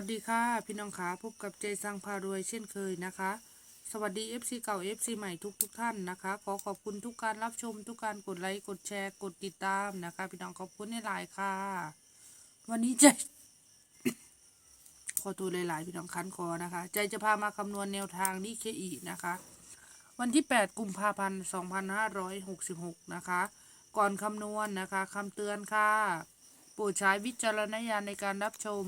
สวัสดีค่ะ พี่น้องขาพบกับเจสังพารวยเช่นเคยนะคะ สวัสดี FC เก่า FC ใหม่ทุกทุกท่านนะคะ ขอขอบคุณทุกการรับชมทุกการกดไลค์กดแชร์กดติดตามนะคะ พี่น้องขอบคุณในหลายค่ะ วันนี้ใจ ขอตัวหลายๆพี่น้องคันคอนะคะ ใจจะพามาคำนวณแนวทางนี้เคอีนะคะ วันที่ 8 กุมภาพันธ์ 2566 นะคะ ก่อนคำนวณนะคะคำเตือนค่ะโปรดใช้วิจารณญาณในการรับชม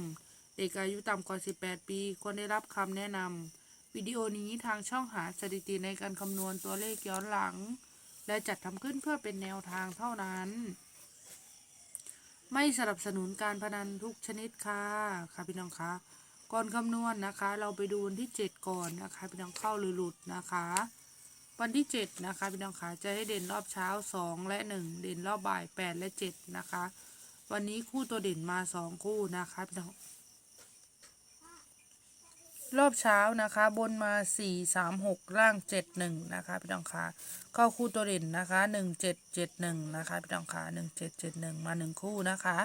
เด็กอายุต่ำกว่า 18 ปี ควรได้รับคำแนะนำวิดีโอนี้ทางช่องหาสถิติในการคำนวณตัวเลขย้อนหลัง และจัดทำขึ้นเพื่อเป็นแนวทางเท่านั้น ไม่สนับสนุนการพนันทุกชนิดค่ะค่ะพี่น้องคะก่อนคำนวณนะคะ เราไปดูวันที่ 7 ก่อนนะคะ พี่น้องเข้าหรือหลุดนะคะ วันที่ 7 นะคะ พี่น้องคะจะให้เด่นรอบเช้า 2 และ 1 เด่นรอบบ่าย 8 และ 7 นะคะ วันนี้คู่ตัวเด่นมา 2 คู่นะคะพี่น้อง รอบเช้านะคะ บนมา 4 3 6ล่าง 7 1 นะคะพี่น้องคะเข้าคู่ตัวเด่นนะคะ 1 7 7 1 นะคะพี่น้องคะ1 7 7 1 มา 1 คู่นะคะ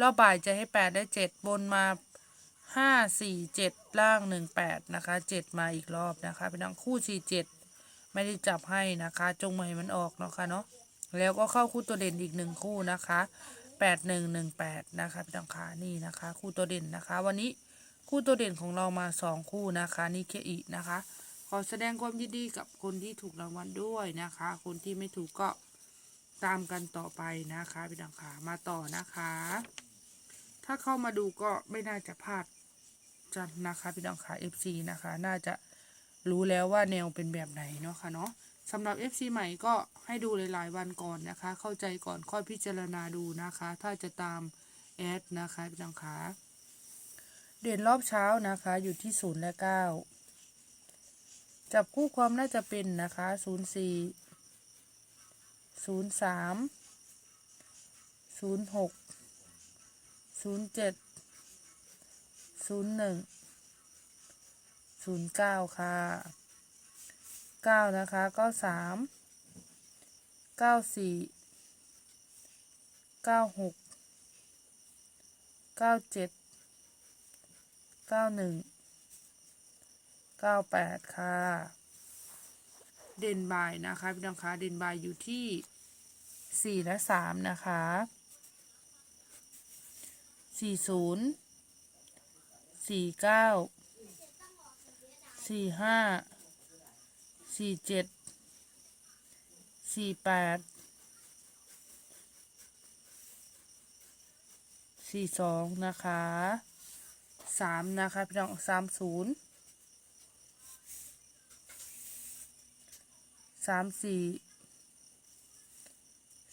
รอบบ่ายจะให้8และ7บนมา 5 4 7 ล่าง 1 8 นะคะ 7 มาอีกรอบนะคะพี่น้องคู่ 4 7 ไม่ได้จับให้นะคะ จงมาให้มันออกเนาะค่ะเนาะแล้วก็เข้าคู่ตัวเด่นอีกหนึ่งคู่นะคะ 8 1 1 8 นะคะพี่น้องคะนี่นะคะ คู่ตัวเด่นนะคะ วันนี้ คู่ตัวเด่นของเรามาสองคู่นะคะนี่เคอีนะคะ ขอแสดงความยินดีกับคนที่ถูกรางวัลด้วยนะคะ คนที่ไม่ถูกก็ตามกันต่อไปนะคะพี่ดังขามาต่อนะคะ ถ้าเข้ามาดูก็ไม่น่าจะพลาดจันนะคะพี่ดังขา FC นะคะ น่าจะรู้แล้วว่าแนวเป็นแบบไหนเนาะค่ะเนาะสำหรับ FC ใหม่ก็ให้ดูหลายๆวันก่อนนะคะ เข้าใจก่อนค่อยพิจารณาดูนะคะ ถ้าจะตามแอดนะคะพี่ดังขา เด่นรอบเช้านะคะอยู่ที่ศูนย์และเก้าจับคู่ความน่าจะเป็นนะคะศูนย์สี่ศูนย์สามศูนย์หกศูนย์เจ็ดศูนย์หนึ่งศูนย์เก้าค่ะเก้านะคะเก้าสามเก้าสี่เก้าหกเก้าเจ็ด เก้าหนึ่งเก้าแปดค่ะ เด่นบ่ายนะคะพี่น้องคะเด่นบ่ายอยู่ที่สี่และสามนะคะสี่ศูนย์สี่เก้าสี่ห้าสี่เจ็ดสี่แปดสี่สองนะคะ สามนะคะพี่น้องสามศูนย์สามสี่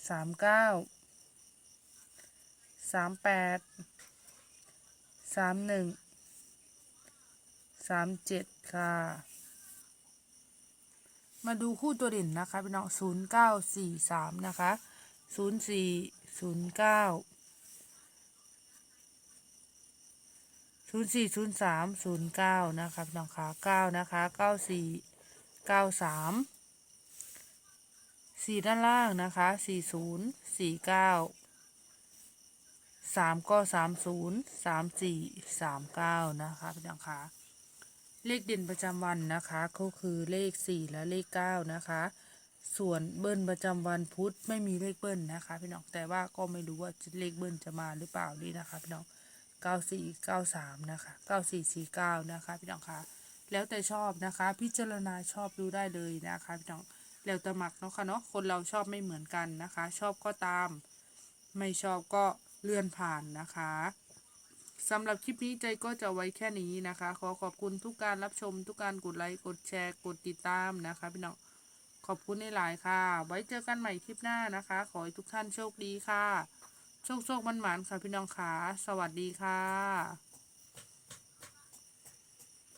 สามเก้าสามแปดสามหนึ่งสามเจ็ดค่ะ มาดูคู่ตัวเด่นนะคะพี่น้องศูนย์เก้าสี่สามนะคะศูนย์สี่ศูนย์เก้า ศูนย์สี่ศูนย์สามศูนย์เก้านะคะพี่น้องคะเก้านะคะเก้าสี่เก้าสามสี่ด้านล่างนะคะสี่ศูนย์สี่เก้าสามก็สามศูนย์สามสี่สามเก้านะคะพี่น้องคะเลขเด่นประจำวันนะคะก็คือเลขสี่และเลขเก้านะคะส่วนเบิ้ลประจำวันพุธไม่มีเลขเบิ้ลนะคะ พี่น้องแต่ว่าก็ไม่รู้ว่าเลขเบิ้ลจะมาหรือเปล่านี่นะคะ พี่น้อง เก้าสี่เก้าสามนะคะเก้าสี่สี่เก้านะคะ พี่น้องคะแล้วแต่ชอบนะคะ พิจารณาชอบดูได้เลยนะคะ พี่น้องแล้วแต่หมักเนาะค่ะเนาะคนเราชอบไม่เหมือนกันนะคะ ชอบก็ตาม ไม่ชอบก็เลื่อนผ่านนะคะสำหรับคลิปนี้ใจก็จะไว้แค่นี้นะคะ ขอขอบคุณทุกการรับชมทุกการกดไลค์กดแชร์กดติดตามนะคะพี่น้องขอบคุณในหลายค่ะ ไว้เจอกันใหม่คลิปหน้านะคะ ขอให้ทุกท่านโชคดีค่ะ โชคโชคมันหมานค่ะพี่น้องขาสวัสดีค่ะ